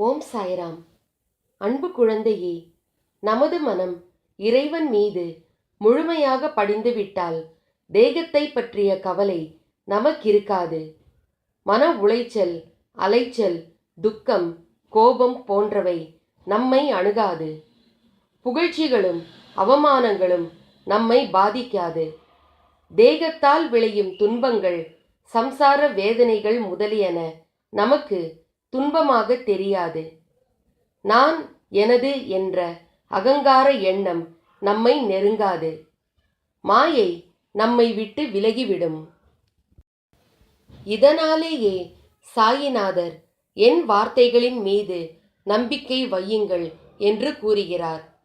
ஓம் சாய்ராம். அன்பு குழந்தையே நமது மனம் இறைவன் மீது முழுமையாக படிந்துவிட்டால் தேகத்தை பற்றிய கவலை நமக்கிருக்காது. மன உளைச்சல் அலைச்சல் துக்கம் கோபம் போன்றவை நம்மை அணுகாது. புகழ்ச்சிகளும் அவமானங்களும் நம்மை பாதிக்காது. தேகத்தால் விளையும் துன்பங்கள் சம்சார வேதனைகள் முதலியன நமக்கு துன்பமாக தெரியாது. நான் எனது என்ற அகங்கார எண்ணம் நம்மை நெருங்காது. மாயை நம்மை விட்டு விலகிவிடும். இதனாலேயே சாயிநாதர் என் வார்த்தைகளின் மீது நம்பிக்கை வையுங்கள் என்று கூறுகிறார்.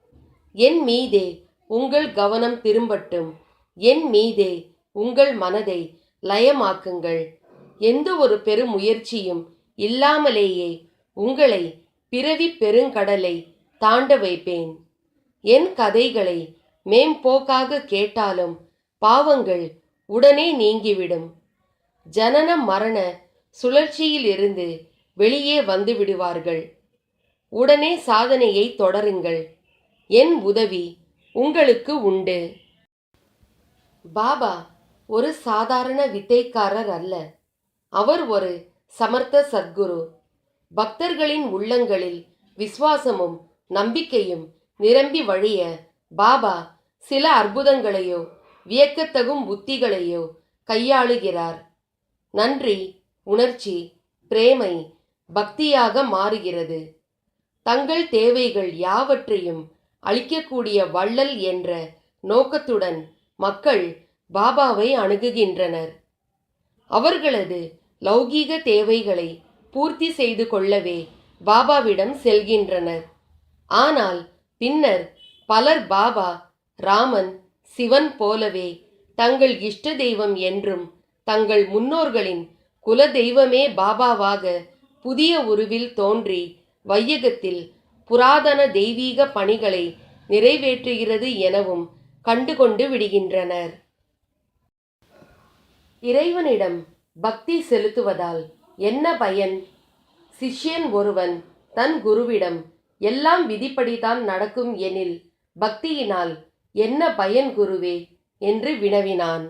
என் மீதே உங்கள் கவனம் திரும்பட்டும். என் மீதே உங்கள் மனதை லயமாக்குங்கள். எந்த ஒரு பெருமுயற்சியும் இல்லாமலேயே உங்களை பிறவி பெருங்கடலை தாண்ட வைப்பேன். என் கதைகளை மேம்போக்காக கேட்டாலும் பாவங்கள் உடனே நீங்கிவிடும். ஜனன மரண சுழற்சியிலிருந்து வெளியே வந்து விடுவார்கள். உடனே சாதனையை தொடருங்கள். என் உதவி உங்களுக்கு உண்டு. பாபா ஒரு சாதாரண வித்தைக்காரர் அல்ல. அவர் ஒரு சமர்த்த சத்குரு. பக்தர்களின் உள்ளங்களில் விசுவாசமும் நம்பிக்கையும் நிரம்பி வழிய பாபா சில அற்புதங்களையோ வியக்கத்தகும் உத்திகளையோ கையாளுகிறார். நன்றி உணர்ச்சி பிரேமை பக்தியாக மாறுகிறது. தங்கள் தேவைகள் யாவற்றையும் அளிக்கக்கூடிய வள்ளல் என்ற நோக்கத்துடன் மக்கள் பாபாவை அணுகுகின்றனர். அவர்களது லௌகீக தேவைகளை பூர்த்தி செய்து கொள்ளவே பாபாவிடம் செல்கின்றனர். ஆனால் பின்னர் பலர் பாபா ராமன் சிவன் போலவே தங்கள் இஷ்ட தெய்வம் என்றும் தங்கள் முன்னோர்களின் குல தெய்வமே பாபாவாக புதிய உருவில் தோன்றி வையகத்தில் புராதன தெய்வீக பணிகளை நிறைவேற்றுகிறது எனவும் கண்டுகொண்டு விடுகின்றனர். இறைவனிடம் பக்தி செலுத்துவதால் என்ன பயன்? சிஷ்யன் ஒருவன் தன் குருவிடம் எல்லாம் விதிப்படிதான் நடக்கும் எனில் பக்தியினால் என்ன பயன் குருவே என்று வினவினான்.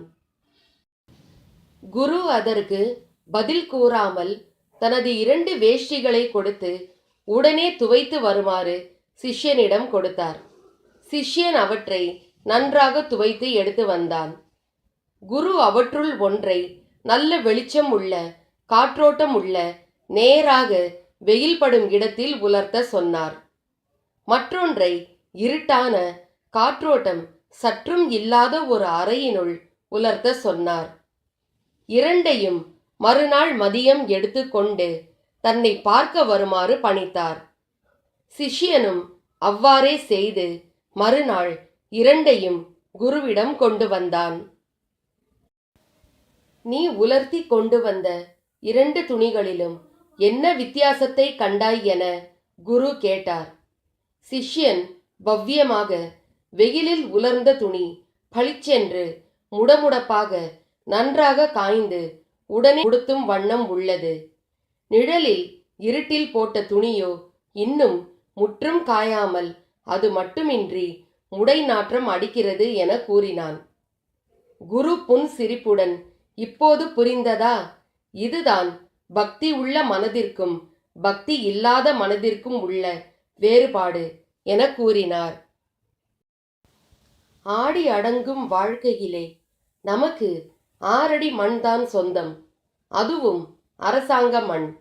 குரு அதற்கு பதில் கூறாமல் தனது இரண்டு வேஷ்டிகளை கொடுத்து உடனே துவைத்து வருமாறு சிஷ்யனிடம் கொடுத்தார். சிஷ்யன் அவற்றை நன்றாக துவைத்து எடுத்து வந்தான். குரு அவற்றுள் ஒன்றை நல்ல வெளிச்சம் உள்ள காற்றோட்டம் உள்ள நேராக வெயில் படும் இடத்தில் உலர்த்த சொன்னார். மற்றொன்றை இருட்டான காற்றோட்டம் சற்றும் இல்லாத ஒரு அறையினுள் உலர்த்த சொன்னார். இரண்டையும் மறுநாள் மதியம் எடுத்துக்கொண்டு தன்னை பார்க்க வருமாறு பணித்தார். சிஷ்யனும் அவ்வாறே செய்து மறுநாள் இரண்டையும் குருவிடம் கொண்டு வந்தான். நீ உலர்த்தி கொண்டு வந்த இரண்டு துணிகளிலும் என்ன வித்தியாசத்தை கண்டாய் என குரு கேட்டார். சிஷ்யன் பவ்யமாக வெயிலில் உலர்ந்த துணி பளிச்சென்று முடமுடப்பாக நன்றாக காய்ந்து உடனே உடுத்தும் வண்ணம் உள்ளது. நிழலில் இருட்டில் போட்ட துணியோ இன்னும் முற்றும் காயாமல் அது மட்டுமின்றி முடை நாற்றம் அடிக்கிறது என கூறினான். குரு புன் சிரிப்புடன் இப்போது புரிந்ததா? இதுதான் பக்தி உள்ள மனதிற்கும் பக்தி இல்லாத மனதிற்கும் உள்ள வேறுபாடு என கூறினார். ஆடி அடங்கும் வாழ்க்கையிலே நமக்கு ஆறடி மண்தான் சொந்தம். அதுவும் அரசாங்க மண்.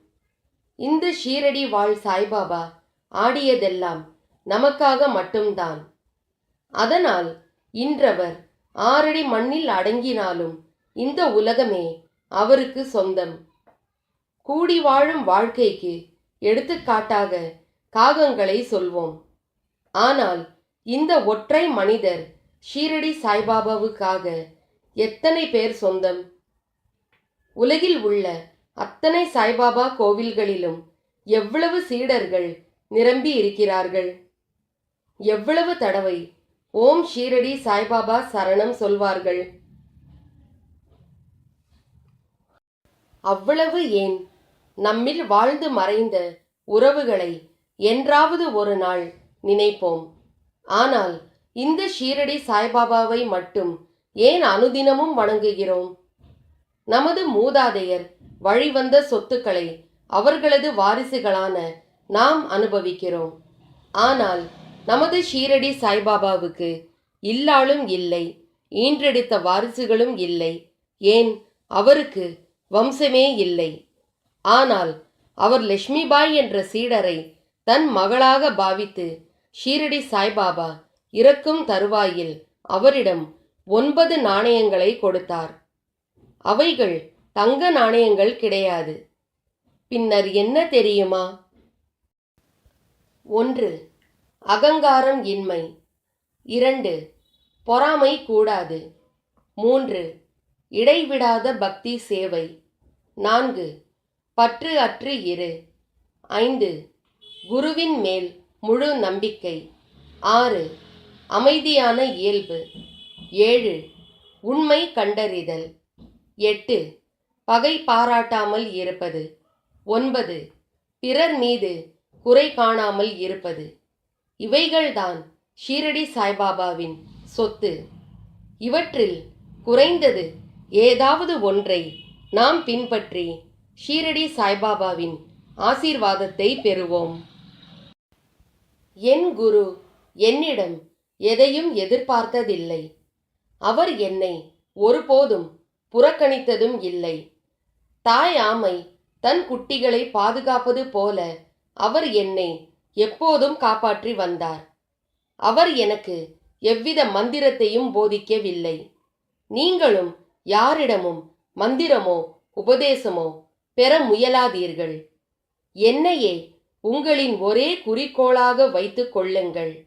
இந்த ஷீரடி வாழ் சாய்பாபா ஆடியதெல்லாம் நமக்காக மட்டும்தான். அதனால் இன்றவர் ஆறடி மண்ணில் அடங்கினாலும் இந்த உலகமே அவருக்கு சொந்தம். கூடி வாழும் வாழ்க்கைக்கு எடுத்துக்காட்டாக காகங்களை சொல்வோம். ஆனால் இந்த ஒற்றை மனிதர் ஷீரடி சாய்பாபாவுக்காக எத்தனை பேர் சொந்தம்? உலகில் உள்ள அத்தனை சாய்பாபா கோவில்களிலும் எவ்வளவு சீடர்கள் நிரம்பி இருக்கிறார்கள்? எவ்வளவு தடவை ஓம் ஷீரடி சாய்பாபா சரணம் சொல்வார்கள்? அவ்வளவு ஏன்? நம்மில் வாழ்ந்து மறைந்த உறவுகளை என்றாவது ஒரு நாள் நினைப்போம். ஆனால் இந்த ஷீரடி சாய்பாபாவை மட்டும் ஏன் அனுதினமும் வணங்குகிறோம்? நமது மூதாதையர் வழிவந்த சொத்துக்களை அவர்களது வாரிசுகளான நாம் அனுபவிக்கிறோம். ஆனால் நமது ஷீரடி சாய்பாபாவுக்கு இல்லாளும் இல்லை ஈன்றெடுத்த வாரிசுகளும் இல்லை. ஏன்? அவருக்கு வம்சமே இல்லை. ஆனால் அவர் லட்சுமிபாய் என்ற சீடரை தன் மகளாக பாவித்து ஷீரடி சாய்பாபா இறக்கும் தருவாயில் அவரிடம் ஒன்பது நாணயங்களை கொடுத்தார். அவைகள் தங்க நாணயங்கள் கிடையாது. பின்னர் என்ன தெரியுமா? ஒன்று அகங்காரம் இன்மை. இரண்டு பொறாமை கூடாது. மூன்று இடைவிடாத பக்தி சேவை. நான்கு. பற்று அற்று இரு. ஐந்து. குருவின் மேல் முழு நம்பிக்கை. ஆறு. அமைதியான இயல்பு. ஏழு. உண்மை கண்டறிதல். எட்டு. பகை பாராட்டாமல் இருப்பது. ஒன்பது. பிறர் மீது குறை காணாமல் இருப்பது. இவைகள்தான் ஷீரடி சாய்பாபாவின் சொத்து. இவற்றில் குறைந்தது ஏதாவது ஒன்றை நாம் பின்பற்றி ஷீரடி சாய்பாபாவின் ஆசீர்வாதத்தை பெறுவோம். என் குரு என்னிடம் எதையும் எதிர்பார்த்ததில்லை. அவர் என்னை ஒருபோதும் புறக்கணித்ததும் இல்லை. தாய் ஆமை தன் குட்டிகளை பாதுகாப்பது போல அவர் என்னை எப்போதும் காப்பாற்றி வந்தார். அவர் எனக்கு எவ்வித மந்திரத்தையும் போதிக்கவில்லை. நீங்களும் யாரிடமும் மந்திரமோ உபதேசமோ பெற முயலாதீர்கள். என்னையே உங்களின் ஒரே குறிக்கோளாக வைத்து கொள்ளுங்கள்.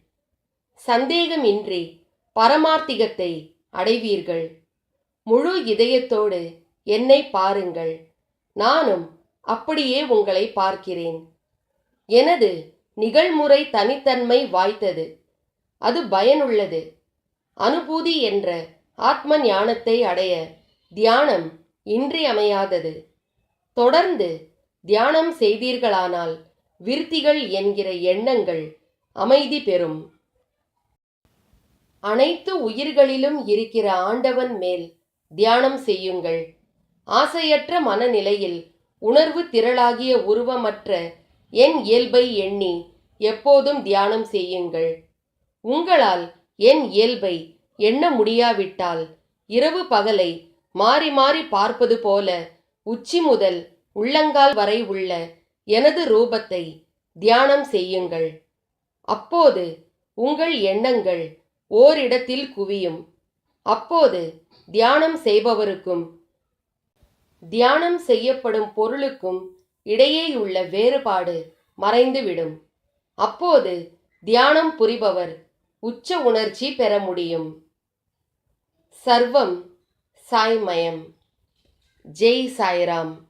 சந்தேகமின்றி பரமார்த்திகத்தை அடைவீர்கள். முழு இதயத்தோடு என்னை பாருங்கள். நானும் அப்படியே உங்களை பார்க்கிறேன். எனது நிகழ்முறை தனித்தன்மை வாய்த்தது. அது பயனுள்ளது. அனுபூதி என்ற ஆத்ம ஞானத்தை அடைய தியானம் இன்றியமையாதது. தொடர்ந்து தியானம் செய்தீர்களானால் விருத்திகள் என்கிற எண்ணங்கள் அமைதி பெறும். அனைத்து உயிர்களிலும் இருக்கிற ஆண்டவன் மேல் தியானம் செய்யுங்கள். ஆசையற்ற மனநிலையில் உணர்வு திரளாகிய உருவமற்ற என் இயல்பை எண்ணி எப்போதும் தியானம் செய்யுங்கள். உங்களால் என் இயல்பை எண்ண முடியாவிட்டால் இரவு பகலை மாறி மாறி பார்ப்பது போல உச்சி முதல் உள்ளங்கால் வரை உள்ள எனது ரூபத்தை தியானம் செய்யுங்கள். அப்போது உங்கள் எண்ணங்கள் ஓரிடத்தில் குவியும். அப்போது தியானம் செய்பவருக்கும் தியானம் செய்யப்படும் பொருளுக்கும் இடையேயுள்ள வேறுபாடு மறைந்துவிடும். அப்போது தியானம் புரிபவர் உச்ச உணர்ச்சி பெற முடியும். சர்வம் சாய்மயம் ஜெய் சாய்ராம்.